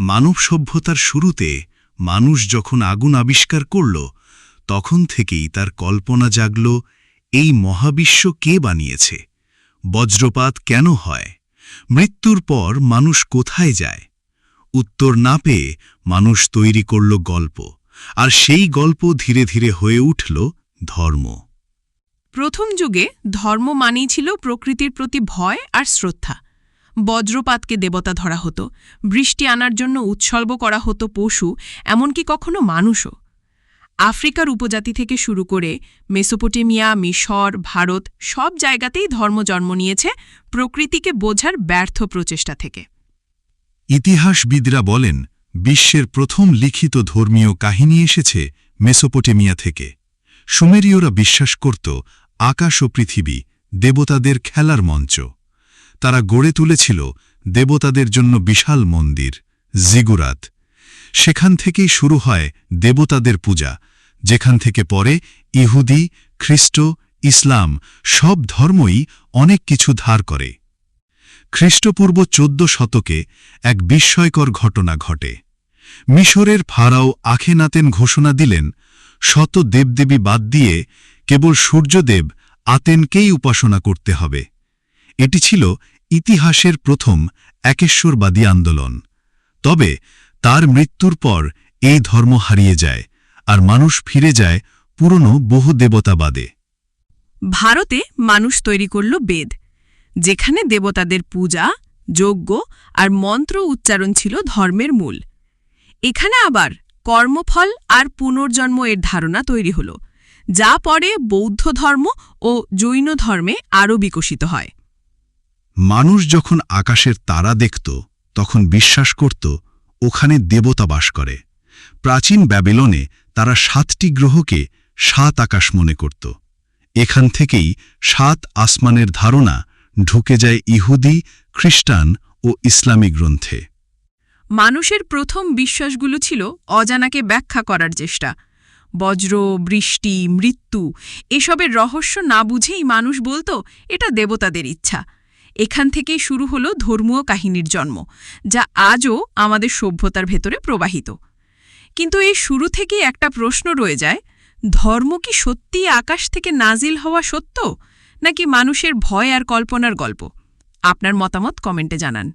মানব সভ্যতার শুরুতে মানুষ যখন আগুন আবিষ্কার করল, তখন থেকেই তার কল্পনা জাগল, এই মহাবিশ্ব কে বানিয়েছে? বজ্রপাত কেন হয়? মৃত্যুর পর মানুষ কোথায় যায়? উত্তর না পেয়ে মানুষ তৈরি করল গল্প, আর সেই গল্প ধীরে ধীরে হয়ে উঠল ধর্ম। প্রথম যুগে ধর্ম মানেই ছিল প্রকৃতির প্রতি ভয় আর শ্রদ্ধা। বজ্রপাতকে দেবতা ধরা হতো, বৃষ্টি আনার জন্য উৎসর্গ করা হতো পশু, এমনকি কখনো মানুষও। আফ্রিকার উপজাতি থেকে শুরু করে মেসোপোটেমিয়া, মিশর, ভারত সব জায়গাতেই ধর্ম জন্ম নিয়েছে প্রকৃতিকে বোঝার ব্যর্থ প্রচেষ্টা থেকে। ইতিহাসবিদরা বলেন, বিশ্বের প্রথম লিখিত ধর্মীয় কাহিনী এসেছে মেসোপোটেমিয়া থেকে। সুমেরীয়রা বিশ্বাস করত, আকাশ ও পৃথিবী দেবতাদের খেলার মঞ্চ। তারা গড়ে তুলেছিল দেবতাদের জন্য বিশাল মন্দির, জিগুরাত। সেখান থেকেই শুরু হয় দেবতাদের পূজা, যেখান থেকে পরে ইহুদি, খ্রিস্ট, ইসলাম সব ধর্মই অনেক কিছু ধার করে। খ্রিস্টপূর্ব চোদ্দ শতকে এক বিস্ময়কর ঘটনা ঘটে। মিশরের ফারাও আখেনাতেন ঘোষণা দিলেন, শত দেবদেবী বাদ দিয়ে কেবল সূর্যদেব আতেনকেই উপাসনা করতে হবে। এটি ছিল ইতিহাসের প্রথম একেশ্বরবাদী আন্দোলন। তবে তার মৃত্যুর পর এই ধর্ম হারিয়ে যায় আর মানুষ ফিরে যায় পুরনো বহু দেবতাবাদে ভারতে মানুষ তৈরি করল বেদ, যেখানে দেবতাদের পূজা, যজ্ঞ আর মন্ত্র উচ্চারণ ছিল ধর্মের মূল। এখানে আবার কর্মফল আর পুনর্জন্ম এর ধারণা তৈরি হল, যা পরে বৌদ্ধ ধর্ম ও জৈন ধর্মে আরও বিকশিত হয়। মানুষ যখন আকাশের তারা দেখত, তখন বিশ্বাস করত, ওখানে দেবতা বাস করে। প্রাচীন ব্যাবেলনে তারা সাতটি গ্রহকে সাত আকাশ মনে করত। এখান থেকেই সাত আসমানের ধারণা ঢুকে যায় ইহুদি, খ্রিস্টান ও ইসলামী গ্রন্থে। মানুষের প্রথম বিশ্বাসগুলো ছিল অজানাকে ব্যাখ্যা করার চেষ্টা। বজ্র, বৃষ্টি, মৃত্যু, এসবের রহস্য না বুঝেই মানুষ বলতো, এটা দেবতাদের ইচ্ছা। এখান থেকেই শুরু হল ধর্মীয় কাহিনীর জন্ম, যা আজও আমাদের সভ্যতার ভেতরে প্রবাহিত। কিন্তু এই শুরু থেকেই একটা প্রশ্ন রয়ে যায়, ধর্ম কি সত্যিই আকাশ থেকে নাজিল হওয়া সত্য, নাকি মানুষের ভয় আর কল্পনার গল্প? আপনার মতামত কমেন্টে জানান।